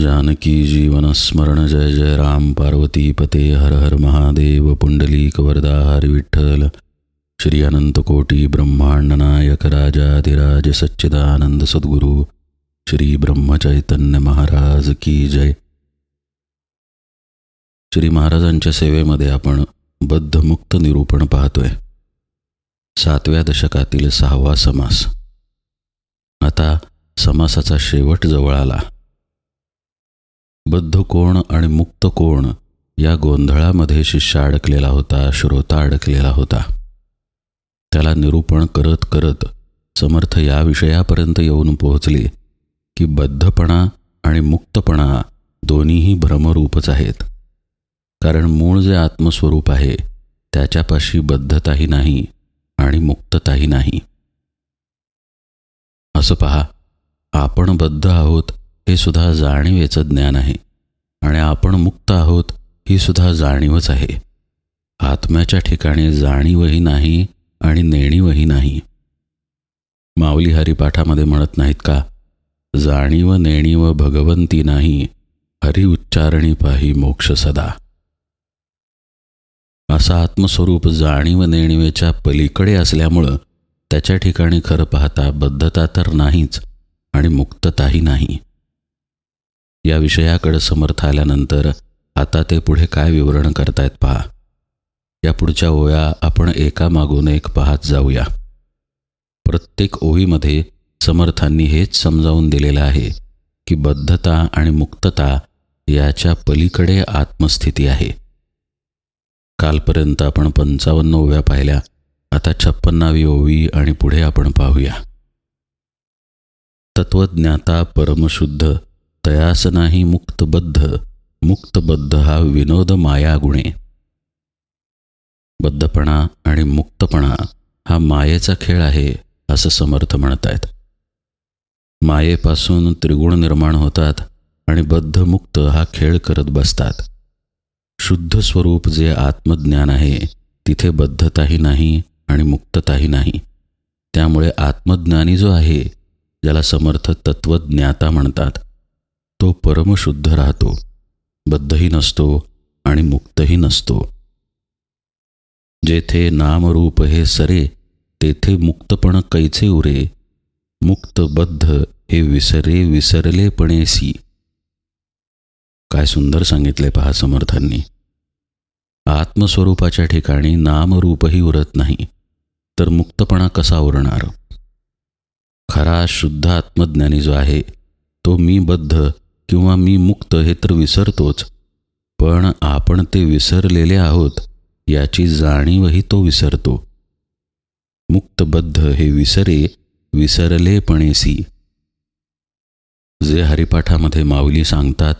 जानकी जीवन स्मरण जय जय राम पार्वती पते हर हर महादेव पुंडलीक वरदा हर विठ्ठल। श्री अनंतकोटी ब्रह्मांड नायक राजाधिराज सच्चिदानंद सद्गुरू श्री ब्रह्मचैतन्य महाराज की जय। श्री महाराजांच्या सेवेमध्ये आपण बद्धमुक्त निरूपण पाहतोय. सातव्या दशकातील सहावा समास. आता समासाचा शेवट जवळ आला. बद्ध कोण आणि मुक्त कोण या गोंधळामध्ये शिष्य अडकलेला होता श्रोता अडकलेला होता. त्याला निरूपण करत करत समर्थ या विषयापर्यंत येऊन पोहोचले की बद्धपणा आणि मुक्तपणा दोन्हीही भ्रमरूपच आहेत. कारण मूळ जे आत्मस्वरूप आहे त्याच्यापाशी बद्धताही नाही आणि मुक्तताही नाही. असं पहा आपण बद्ध आहोत हे सुद्धा जाणीवेचं ज्ञान आहे. आणि आपण मुक्त आहोत ही सुद्धा जाणीवच आहे. आत्म्याच्या ठिकाणी जाणीवही नाही आणि नेणीवही नाही. माऊली हरिपाठामध्ये म्हणत नाहीत का जाणीव नेणीव भगवंती नाही हरि उच्चारणी पाही मोक्ष सदा. असं आत्मस्वरूप जाणीव नेणीवेच्या पलीकडे असल्यामुळं त्याच्या ठिकाणी खरं पाहता बद्धता तर नाहीच आणि मुक्तताही नाही. या विषयाकडं समर्थ आल्यानंतर आता ते पुढे काय विवरण करतायत पहा. या पुढच्या ओव्या आपण एकामागून एक पाहत जाऊया. प्रत्येक ओवीमध्ये समर्थांनी हेच समजावून दिलेलं आहे की बद्धता आणि मुक्तता याच्या पलीकडे आत्मस्थिती आहे. कालपर्यंत आपण पंचावन्न ओव्या पाहिल्या आता छप्पन्नावी ओवी आणि पुढे आपण पाहूया. तत्वज्ञाता परमशुद्ध तयास नाही मुक्तबद्ध मुक्तबद्ध हा विनोद माया गुणे बद्धपणा आणि मुक्तपणा हा मायेचा खेळ आहे असं समर्थ म्हणत आहेत मायेपासून त्रिगुण निर्माण होतात आणि बद्धमुक्त हा खेळ करत बसतात शुद्ध स्वरूप जे आत्मज्ञान आहे तिथे बद्धताही नाही आणि मुक्तताही नाही त्यामुळे आत्मज्ञानी जो आहे ज्याला समर्थ तत्वज्ञाता म्हणतात तो परमशुद्ध राहतो बद्धही नसतो आणि मुक्तही नसतो. जेथे नामरूप हे सरे तेथे मुक्तपण कैचे उरे? मुक्तबद्ध हे विसरे विसरलेपणेसी काय सुंदर सांगितले पहा समर्थांनी. आत्मस्वरूपाच्या ठिकाणी नामरूपही उरत नाही तर मुक्तपणा कसा उरणार? खरा शुद्ध आत्मज्ञानी जो आहे तो मी बद्ध किंवा मी मुक्त हे तर विसरतोच पण आपण ते विसरलेले आहोत याची जाणीवही तो विसरतो. मुक्तबद्ध हे विसरे विसरलेपणेसी. जे हरिपाठामध्ये माऊली सांगतात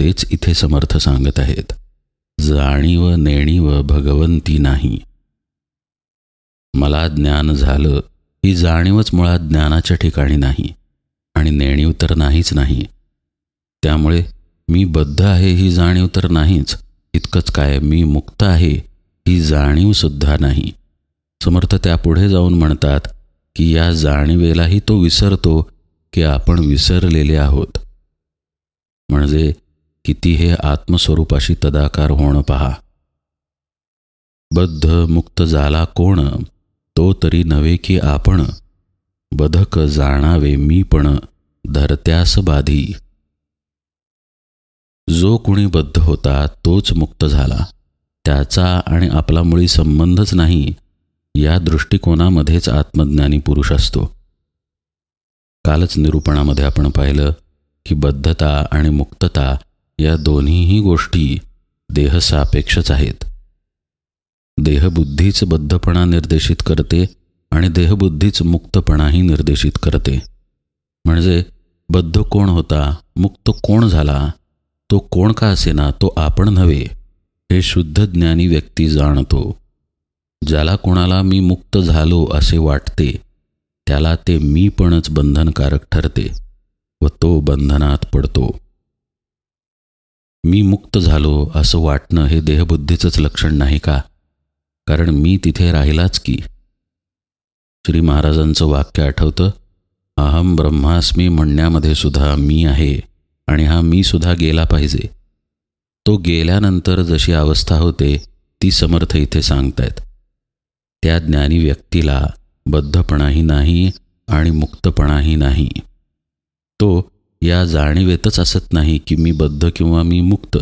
तेच इथे समर्थ सांगत आहेत. जाणीव नेणीव भगवंती नाही. मला ज्ञान झालं ही जाणीवच मुळात ज्ञानाच्या ठिकाणी नाही आणि नेणीव तर नाहीच नाही. त्यामुळे मी बद्ध आहे ही जाणीव तर नाहीच. इतकंच काय मी मुक्त आहे ही जाणीवसुद्धा नाही. समर्थ त्यापुढे जाऊन म्हणतात की या जाणीवेलाही तो विसरतो की आपण विसरलेले आहोत. म्हणजे किती हे आत्मस्वरूपाशी तदाकार होणं पहा. बद्ध मुक्त झाला कोण? तो तरी नव्हे की आपण? बधक जाणावे मी पण धरत्यास बाधी. जो कुणी बद्ध होता तोच मुक्त झाला. त्याचा आणि आपला मुळी संबंधच नाही या दृष्टिकोनामध्येच आत्मज्ञानी पुरुष असतो. कालच निरूपणामध्ये आपण पाहिलं की बद्धता आणि मुक्तता या दोन्हीही गोष्टी देहसापेक्षच आहेत. देहबुद्धीच बद्धपणा निर्देशित करते आणि देहबुद्धीच मुक्तपणाही निर्देशित करते. म्हणजे बद्ध कोण होता मुक्त कोण झाला तो कोण का असेना तो आपण नव्हे हे शुद्ध ज्ञानी व्यक्ती जाणतो. ज्याला कोणाला मी मुक्त झालो असे वाटते त्याला ते मी पणच बंधनकारक ठरते व तो बंधनात पडतो. मी मुक्त झालो असं वाटणं हे देहबुद्धीचंच लक्षण नाही का? कारण मी तिथे राहिलाच की. श्री महाराजांचं वाक्य आठवतं अहम ब्रह्मास्मी म्हणण्यामध्ये सुद्धा मी आहे. आणि हा मी सुद्धा गेला पाहिजे. तो गेल्यानंतर जशी अवस्था होते ती समर्थ इथे सांगतायत. त्या ज्ञानी व्यक्तीला बद्धपणाही नाही आणि मुक्तपणाही नाही. तो या जाणीवेतच असत नाही की मी बद्ध किंवा मी मुक्त.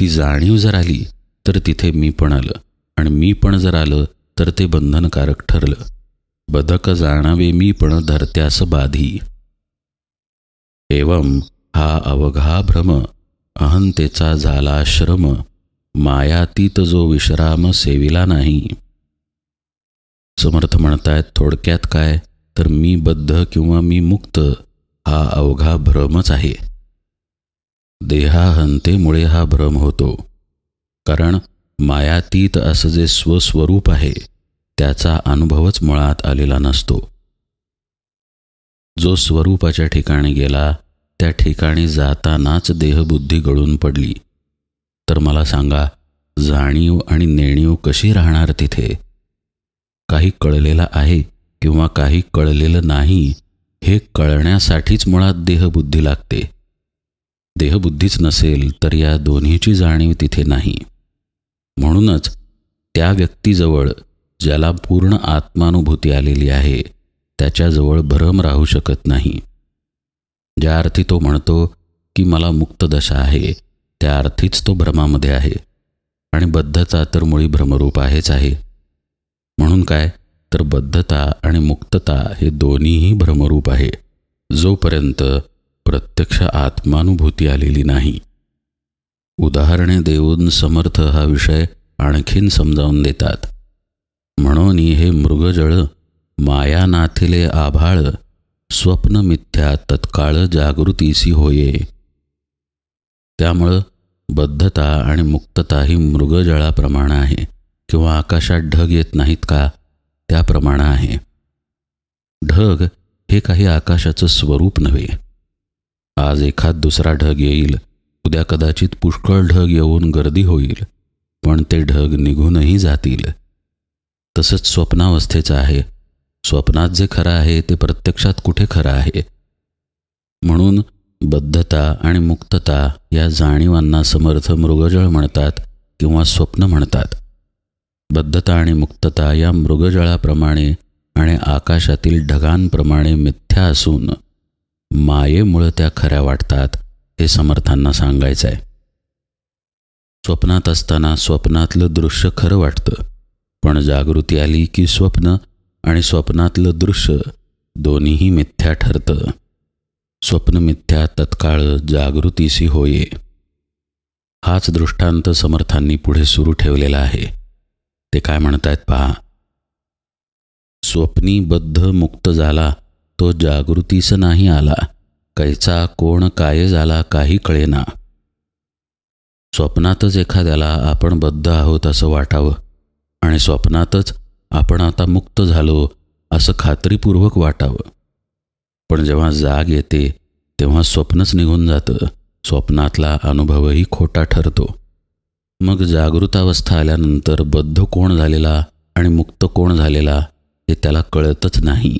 ती जाणीव जर आली तर तिथे मी पण आलं. आणि मी पण जर आलं तर ते बंधनकारक ठरलं. बदक जाणावे मी पण धरत्यास बाधी. एवम हा अवघा भ्रम अहंतेचा झाला श्रम मायातीत जो विश्राम सेविला नाही. समर्थ म्हणतायत थोडक्यात काय? तर मी बद्ध किंवा मी मुक्त हा अवघा भ्रमच आहे. देहाहंतेमुळे हा भ्रम होतो कारण मायातीत असं जे स्वस्वरूप आहे त्याचा अनुभवच मुळात आलेला नसतो. जो स्वरूपाच्या ठिकाणी गेला त्या ठिकाणी जातानाच देहबुद्धी गळून पडली. तर मला सांगा जाणीव आणि नेणीव कशी राहणार तिथे? काही कळलेलं आहे किंवा काही कळलेलं नाही हे कळण्यासाठीच मुळात देहबुद्धी लागते. देहबुद्धीच नसेल तर या दोन्हीची जाणीव तिथे नाही. म्हणूनच त्या व्यक्तीजवळ ज्याला पूर्ण आत्मानुभूती आलेली आहे त्याच्याजवळ भ्रम राहू शकत नाही. ज्या अर्थी तो म्हणतो की मला मुक्त दशा आहे त्या अर्थीच तो भ्रमामध्ये आहे. आणि बद्धता तर मुळी भ्रमरूप आहेच आहे. म्हणून काय? तर बद्धता आणि मुक्तता हे दोन्हीही भ्रमरूप आहे. जोपर्यंत प्रत्यक्ष आत्मानुभूती आलेली नाही. उदाहरणे देऊन समर्थ हा विषय आणखीन समजावून देतात. म्हणून हे मृगजळ माया नाथिले आभाळ स्वप्न मिथ्या तत्काळ जागृतीसी होये. त्यामुळं बद्धता आणि मुक्तता ही मृगजळाप्रमाणे आहे किंवा आकाशात ढग येत नाहीत का त्याप्रमाणे आहे. ढग हे काही आकाशाचं स्वरूप नव्हे. आज एखाद दुसरा ढग येईल उद्या कदाचित पुष्कळ ढग येऊन गर्दी होईल पण ते ढग निघूनही जातील. तसंच स्वप्नावस्थेचं आहे स्वप्नात जे खरं आहे ते प्रत्यक्षात कुठे खरं आहे? म्हणून बद्धता आणि मुक्तता या जाणीवांना समर्थ मृगजळ म्हणतात किंवा स्वप्न म्हणतात. बद्धता आणि मुक्तता या मृगजळाप्रमाणे आणि आकाशातील ढगांप्रमाणे मिथ्या असून मायेमुळं त्या खऱ्या वाटतात हे समर्थांना सांगायचं आहे स्वप्नात असताना स्वप्नातलं दृश्य खरं वाटतं पण जागृती आली की स्वप्न आणि स्वप्नातलं दृश्य दोन्हीही मिथ्या ठरतं. स्वप्न मिथ्या तत्काळ जागृतीशी होये. हाच दृष्टांत समर्थांनी पुढे सुरू ठेवलेला आहे. ते काय म्हणतायत पहा. स्वप्नी बद्ध मुक्त झाला तो जागृतीस नाही आला. कैचा कोण काय झाला काही कळेना. स्वप्नातच एखाद्याला आपण बद्ध आहोत असं वाटावं आणि स्वप्नातच आपण आता मुक्त झालो असं खात्रीपूर्वक वाटावं. पण जेव्हा जाग येते तेव्हा स्वप्नच निघून जातं. स्वप्नातला अनुभवही खोटा ठरतो. मग जागृतावस्था आल्यानंतर बद्ध कोण झालेला आणि मुक्त कोण झालेला हे त्याला कळतच नाही.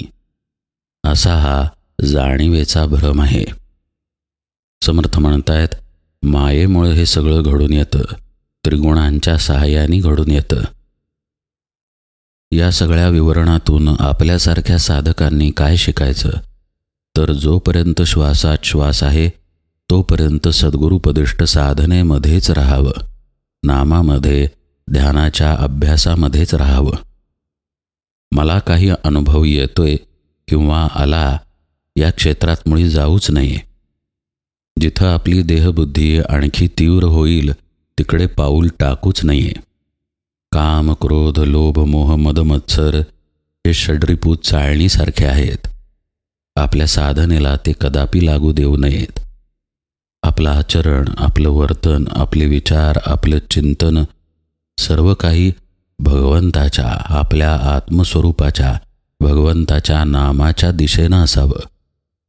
असा हा जाणीवेचा भ्रम आहे. समर्थ म्हणतायत मायेमुळे हे सगळं घडून येतं. त्रिगुणांच्या सहाय्याने घडून येतं. या सगळ्या विवरणातून आपल्यासारख्या साधकांनी काय शिकायचं? तर जोपर्यंत श्वासात श्वास आहे तोपर्यंत सद्गुरुपदिष्ट साधनेमध्येच राहावं. नामामध्ये ध्यानाच्या अभ्यासामध्येच राहावं. मला काही अनुभव येतोय किंवा आला या क्षेत्रात मुळी जाऊच नये. जिथं आपली देहबुद्धी आणखी तीव्र होईल तिकडे पाऊल टाकूच नये. काम क्रोध लोभ मोह मद मत्सर हे षड्रिपूत चाळणीसारखे आहेत. आपल्या साधनेला ते कदापि लागू देऊ नयेत. आपलं आचरण आपलं वर्तन आपले विचार आपलं चिंतन सर्व काही भगवंताच्या आपल्या आत्मस्वरूपाच्या भगवंताच्या नामाच्या दिशेनं असावं.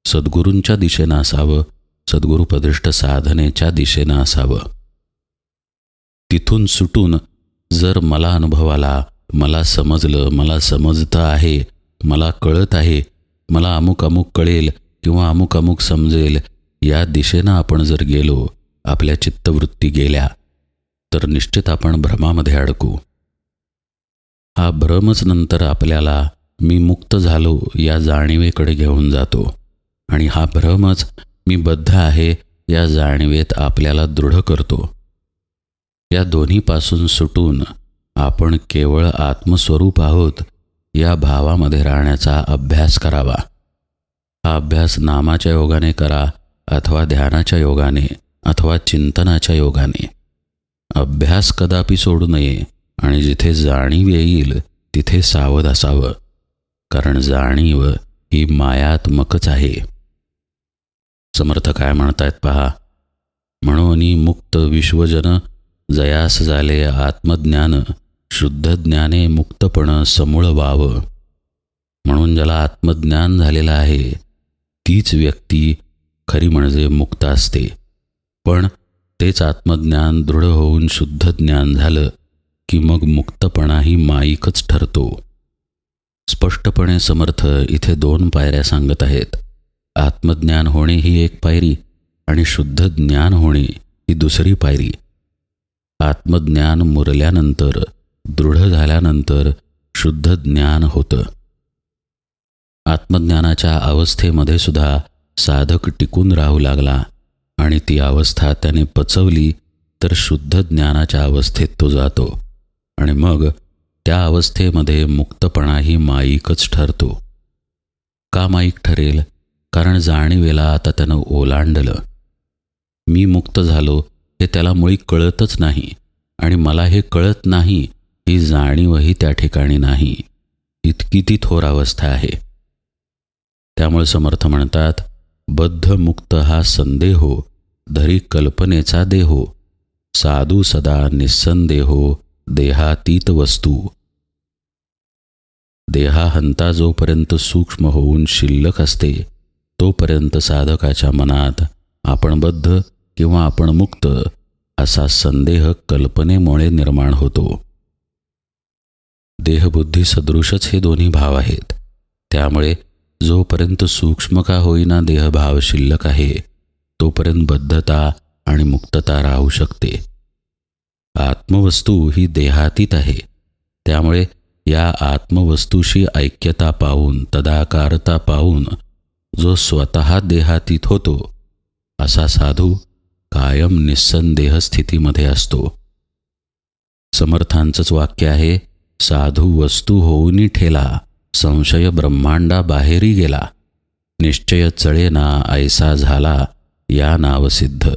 सद्गुरूंच्या दिशेनं असावं सद्गुरुपदिष्ट साधनेच्या दिशेनं असावं. तिथून सुटून जर मला अनुभव आला मला समजलं मला समजतं आहे मला कळत आहे मला अमुक अमुक कळेल किंवा अमुक अमुक समजेल या दिशेनं आपण जर गेलो आपल्या चित्तवृत्ती गेल्या तर निश्चित आपण भ्रमामध्ये अडकू. हा भ्रमच नंतर आपल्याला मी मुक्त झालो या जाणीवेकडे घेऊन जातो. आणि हा भ्रमच मी बद्ध आहे या जाणीवेत आपल्याला दृढ करतो. या दोन्हीपासून सुटून आपण केवळ आत्मस्वरूप आहोत या भावामध्ये राहण्याचा अभ्यास करावा. हा अभ्यास नामाच्या योगाने करा अथवा ध्यानाच्या योगाने अथवा चिंतनाच्या योगाने. अभ्यास कदापि सोडू नये आणि जिथे जाणीव येईल तिथे सावध असावं कारण जाणीव ही मायात्मकच आहे. समर्थ काय म्हणतायत पहा म्हणून मुक्त विश्वजन जयास झाले आत्मज्ञान शुद्ध ज्ञाने मुक्तपण समूळ व्हावं म्हणून ज्याला आत्मज्ञान झालेलं आहे तीच व्यक्ती खरी म्हणजे मुक्त असते. पण तेच आत्मज्ञान दृढ होऊन शुद्ध ज्ञान झालं की मग मुक्तपणाही माईकच ठरतो. स्पष्टपणे समर्थ इथे दोन पायऱ्या सांगत आहेत. आत्मज्ञान होणे ही एक पायरी आणि शुद्ध ज्ञान होणे ही दुसरी पायरी. आत्मज्ञान मुरल्यानंतर दृढ झाल्यानंतर शुद्ध ज्ञान होतं. आत्मज्ञानाच्या अवस्थेमध्ये सुद्धा साधक टिकून राहू लागला आणि ती अवस्था त्याने पचवली तर शुद्ध ज्ञानाच्या अवस्थेत तो जातो आणि मग त्या अवस्थेमध्ये मुक्तपणाही माईकच ठरतो. का माईक ठरेल? कारण जाणीवेला आता त्यानं ओलांडलं. मी मुक्त झालो हे त्याला मुळी कळतच नाही. आणि मला हे कळत नाही ही जाणीवही त्या ठिकाणी नाही. इतकी ती थोर अवस्था आहे. त्यामुळे समर्थ म्हणतात बद्ध मुक्त हा संदेहो धरी कल्पनेचा देहो. साधू सदा निस्संदेहो देहातीत वस्तू. देहाहंता जोपर्यंत सूक्ष्म होऊन शिल्लक असते तोपर्यंत साधकाच्या मनात आपण बद्ध किंवा आपण मुक्त असा संदेह कल्पनेमुळे निर्माण होतो. देहबुद्धी सदृशच हे दोन्ही भाव आहेत. त्यामुळे जोपर्यंत सूक्ष्म का होईना देहभाव शिल्लक आहे तोपर्यंत बद्धता आणि मुक्तता राहू शकते. आत्मवस्तू ही देहातीत आहे. त्यामुळे या आत्मवस्तूशी ऐक्यता पाहून तदाकारता पाहून जो स्वतः देहातीत होतो असा साधू कायम निस्संदेह स्थितीमध्ये असतो. समर्थांचंच वाक्य आहे साधू वस्तू होऊनी ठेला संशय ब्रह्मांडा बाहेरी गेला निश्चय चळेना ऐसा झाला या नावसिद्ध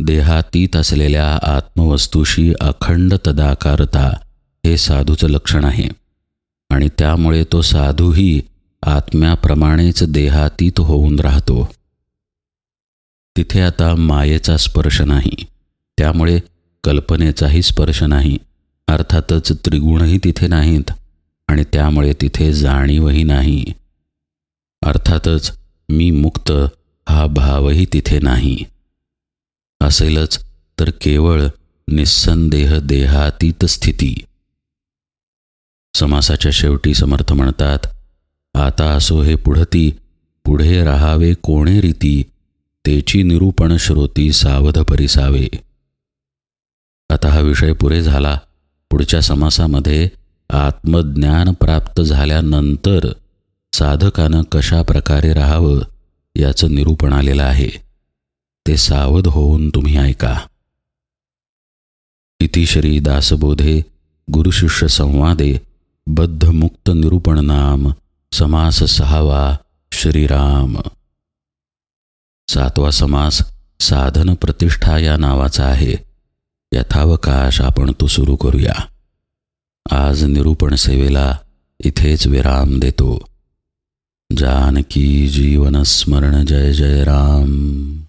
देहातीत असलेल्या आत्मवस्तूशी अखंड तदाकारता हे साधूचं लक्षण आहे आणि त्यामुळे तो साधूही आत्म्याप्रमाणेच देहातीत होऊन राहतो. तिथे आता मायेचा स्पर्श नाही. त्यामुळे कल्पनेचाही स्पर्श नाही. अर्थातच त्रिगुणही तिथे नाहीत आणि त्यामुळे तिथे जाणीवही नाही. अर्थातच मी मुक्त हा भावही तिथे नाही. असेलच तर केवळ निस्संदेह देहातीत स्थिती. समासाच्या शेवटी समर्थ म्हणतात आता असो हे पुढती पुढे राहावे कोणे रीती तेची निरूपण श्रोती सावध परिसावे. आता हा विषय पुरे झाला. पुढच्या समासामध्ये आत्मज्ञान प्राप्त झाल्यानंतर साधकानं कशा प्रकारे राहावं याचं निरूपण आलेलं आहे. ते सावध होऊन तुम्ही ऐका. इति श्री दासबोधे गुरुशिष्य संवादे बद्धमुक्त निरूपण नाम समास सहावा श्रीराम. सातवा समास साधन प्रतिष्ठा या नावाचा आहे. यथावकाश आपण तो सुरू करूया. आज निरूपण सेवेला इथेच विराम देतो. जानकी जीवन स्मरण जय जय राम.